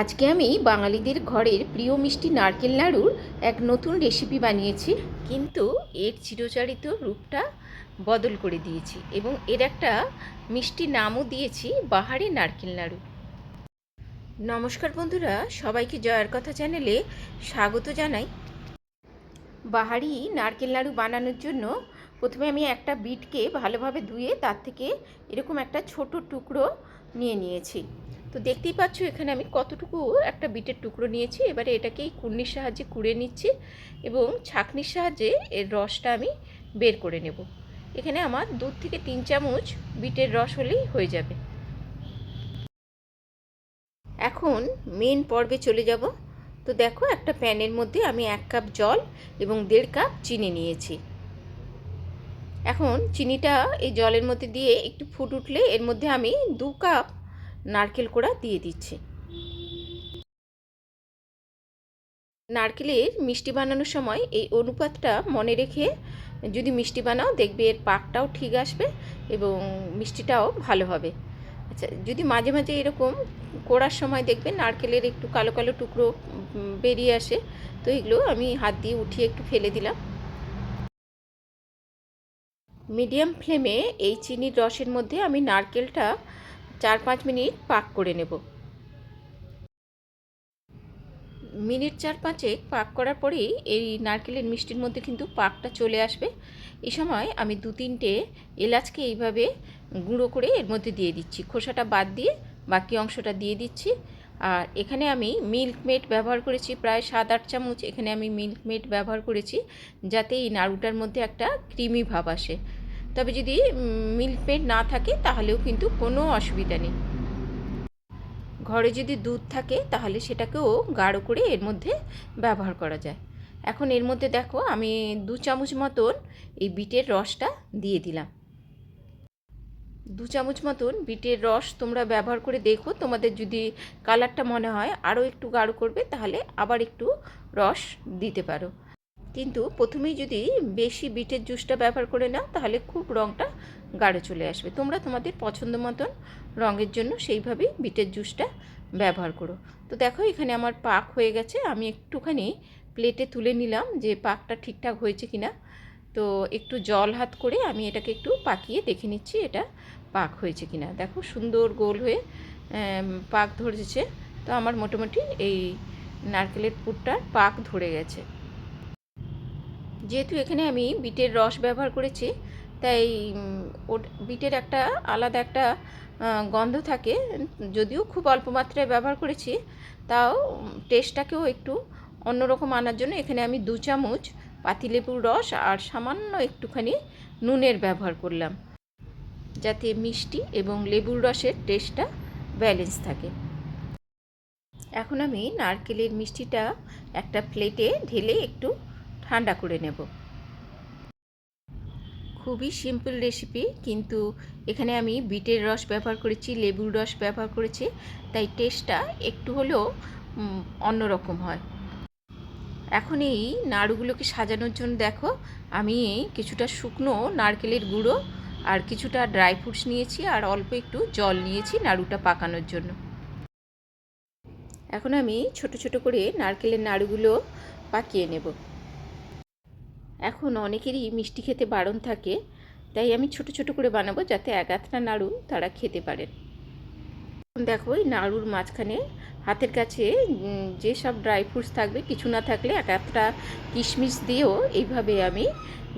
আজকে আমি বাঙালিদের ঘরের প্রিয় মিষ্টি নারকেল নাড়ুর এক নতুন রেসিপি বানিয়েছি। কিন্তু এর চিরচারিত রূপটা বদল করে দিয়েছি এবং এর একটা মিষ্টি নামও দিয়েছি, বাহারি নারকেল নাড়ু নমস্কার বন্ধুরা, সবাইকে জয়ার কথা চ্যানেলে স্বাগত জানাই। বাহারি নারকেল নাড়ু বানানোর জন্য প্রথমে আমি একটা বিটকে ভালোভাবে ধুয়ে তার থেকে এরকম একটা ছোট টুকরো নিয়ে নিয়েছি। তো দেখতেই পাচ্ছ এখানে আমি কতটুকু একটা বিটের টুকরো নিয়েছি। এবারে এটাকে এই কুর্নির সাহায্যে কুড়ে নিচ্ছি এবং ছাঁকনির সাহায্যে এর রসটা আমি বের করে নেব। এখানে আমার দু থেকে তিন চামচ বিটের রস হলেই হয়ে যাবে। এখন মেন পর্বে চলে যাব। তো দেখো একটা প্যানের মধ্যে আমি এক কাপ জল এবং দেড় কাপ চিনি নিয়েছি। এখন চিনিটা এই জলের মধ্যে দিয়ে একটু ফুট উঠলে এর মধ্যে আমি দু কাপ নারকেল কোড়া দিয়ে দিচ্ছি। নারকেলের মিষ্টি বানানোর সময় এই অনুপাতটা মনে রেখে যদি মিষ্টি বানাও দেখবে এর পাকটাও ঠিক আসবে এবং মিষ্টিটাও ভালো হবে। আচ্ছা যদি মাঝে মাঝে এরকম কোড়ার সময় দেখবেন নারকেলের একটু কালো কালো টুকরো বেরিয়ে আসে, তো এগুলো আমি হাত দিয়ে উঠিয়ে একটু ফেলে দিলাম। মিডিয়াম ফ্লেমে এই চিনির রসের মধ্যে আমি নারকেলটা চার পাঁচ মিনিট পাক করে নেব। মিনিট চার পাঁচেক পাক করার পরেই এই নারকেলের মিষ্টির মধ্যে কিন্তু পাকটা চলে আসবে। এই সময় আমি দু তিনটে এলাচকে এইভাবে গুঁড়ো করে এর মধ্যে দিয়ে দিচ্ছি। খোসাটা বাদ দিয়ে বাকি অংশটা দিয়ে দিচ্ছি। আর এখানে আমি মিল্ক মেড ব্যবহার করেছি, প্রায় সাত আট চামচ এখানে আমি মিল্ক মেড ব্যবহার করেছি, যাতে এই নাড়ুটার মধ্যে একটা ক্রিমি ভাব আসে। তবে যদি মিল্ক মেড না থাকে, তাহলেও কিন্তু কোনো অসুবিধা নেই। ঘরে যদি দুধ থাকে, তাহলে সেটাকেও গাঢ় করে এর মধ্যে ব্যবহার করা যায়। এখন এর মধ্যে দেখো, আমি দু চামচ মতন এই বিটের রসটা দিয়ে দিলাম। দু চামচ মতন বিটের রস তোমরা ব্যবহার করে দেখো। তোমাদের যদি কালারটা মনে হয় আরও একটু গাঢ় করবে, তাহলে আবার একটু রস দিতে পারো। কিন্তু প্রথমেই যদি বেশি বিটের জুসটা ব্যবহার করে নাও, তাহলে খুব রঙটা গাঢ় চলে আসবে। তোমরা তোমাদের পছন্দ মতন রঙের জন্য সেইভাবেই বিটের জুসটা ব্যবহার করো। তো দেখো, এখানে আমার পাক হয়ে গেছে। আমি একটুখানি প্লেটে তুলে নিলাম যে পাকটা ঠিকঠাক হয়েছে কিনা। তো একটু জল হাত করে আমি এটাকে একটু পাকিয়ে দেখে নিচ্ছি এটা পাক হয়েছে কিনা। দেখো, সুন্দর গোল হয়ে পাক ধরেছে। তো আমার মোটামুটি এই নারকেলের পুরটার পাক ধরে গেছে। যেহেতু এখানে আমি বিটের রস ব্যবহার করেছি, তাই বিটের একটা আলাদা একটা গন্ধ থাকে। যদিও খুব অল্প মাত্রায় ব্যবহার করেছি, তাও টেস্টটাকেও একটু অন্যরকম আনার জন্য এখানে আমি দু চামচ পাতিলেবুর রস আর সামান্য একটুখানি নুনের ব্যবহার করলাম, যাতে মিষ্টি এবং লেবুর রসের টেস্টটা ব্যালেন্স থাকে। এখন আমি নারকেলের মিষ্টিটা একটা প্লেটে ঢেলে একটু ঠান্ডা করে নেব। খুবই সিম্পল রেসিপি কিন্তু এখানে আমি বিটের রস ব্যবহার করেছি, লেবুর রস ব্যবহার করেছি, তাই টেস্টটা একটু হলেও অন্যরকম হয়। এখন এই নাড়ুগুলোকে সাজানোর জন্য দেখো, আমি কিছুটা শুকনো নারকেলের গুঁড়ো আর কিছুটা ড্রাই ফ্রুটস নিয়েছি আর অল্প একটু জল নিয়েছি নাড়ুটা পাকানোর জন্য। এখন আমি ছোট ছোট করে নারকেলের নাড়ুগুলো পাকিয়ে নেব। এখন অনেকেরই মিষ্টি খেতে বারণ থাকে, তাই আমি ছোট ছোট করে বানাবো যাতে এক আধটা নাড়ু তারা খেতে পারেন। দেখো এই নাড়ুর মাঝখানে হাতের কাছে যেসব ড্রাই ফ্রুটস থাকবে, কিছু না থাকলে এক আধটা কিশমিশ দিয়েও এইভাবে আমি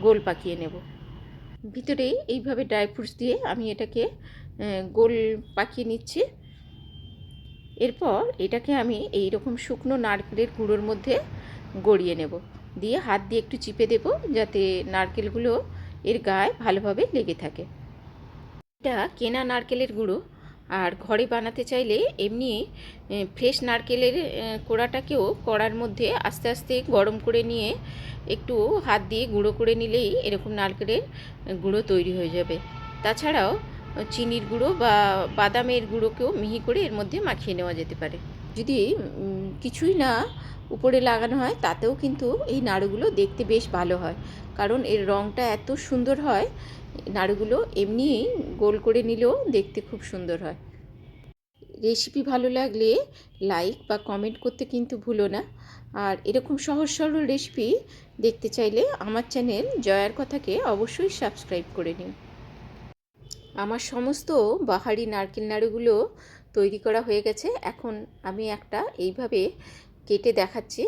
গোল পাকিয়ে নেব। ভিতরে এইভাবে ড্রাই ফ্রুটস দিয়ে আমি এটাকে গোল পাকিয়ে নিচ্ছি। এরপর এটাকে আমি এই রকম শুকনো নারকেলের গুঁড়োর মধ্যে গড়িয়ে নেব। দিয়ে হাত দিয়ে একটু চিপে দেব যাতে নারকেলগুলো এর গায়ে ভালোভাবে লেগে থাকে। এটা কেনা নারকেলের গুঁড়ো। আর ঘরে বানাতে চাইলে এমনি ফ্রেশ নারকেলের কোড়াটাকেও কড়ার মধ্যে আস্তে আস্তে গরম করে নিয়ে একটু হাত দিয়ে গুঁড়ো করে নিলেই এরকম নারকেলের গুঁড়ো তৈরি হয়ে যাবে। তাছাড়াও চিনির গুঁড়ো বা বাদামের গুঁড়োকেও মিহি করে এর মধ্যে মাখিয়ে নেওয়া যেতে পারে। যদি কিছুই না উপরে লাগানো হয়, তাতেও কিন্তু এই নাড়ুগুলো দেখতে বেশ ভালো হয়। কারণ এর রঙটা এত সুন্দর হয়, নাড়ুগুলো এমনিই গোল করে নিলেও দেখতে খুব সুন্দর হয়। রেসিপি ভালো লাগলে লাইক বা কমেন্ট করতে কিন্তু ভুলো না। আর এরকম সহজ সরল রেসিপি দেখতে চাইলে আমার চ্যানেল জয়ার কথাকে অবশ্যই সাবস্ক্রাইব করে নিন। আমার সমস্ত বাহারি নারকেল নাড়ুগুলো তৈরি করা হয়ে গেছে। এখন আমি একটা এইভাবে কেটে দেখাচ্ছি।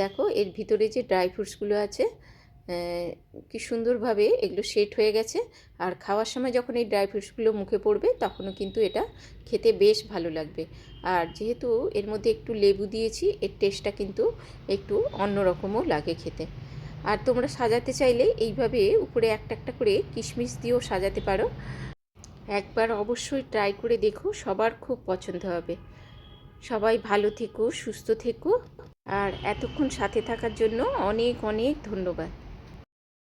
দেখো, এর ভিতরে যে ড্রাই ফ্রুটসগুলো আছে কি সুন্দরভাবে এগুলো সেট হয়ে গেছে। আর খাওয়ার সময় যখন এই ড্রাই ফ্রুটসগুলো মুখে পড়বে, তখনও কিন্তু এটা খেতে বেশ ভালো লাগবে। আর যেহেতু এর মধ্যে একটু লেবু দিয়েছি, এর টেস্টটা কিন্তু একটু অন্যরকমও লাগে খেতে। আর তোমরা সাজাতে চাইলে এইভাবে উপরে একটা একটা করে কিশমিশ দিয়েও সাজাতে পারো। একবার অবশ্যই ট্রাই করে দেখো, সবার খুব পছন্দ হবে। সবাই ভালো থেকো সুস্থ থেকো। আর এতক্ষণ সাথে থাকার জন্য অনেক অনেক ধন্যবাদ।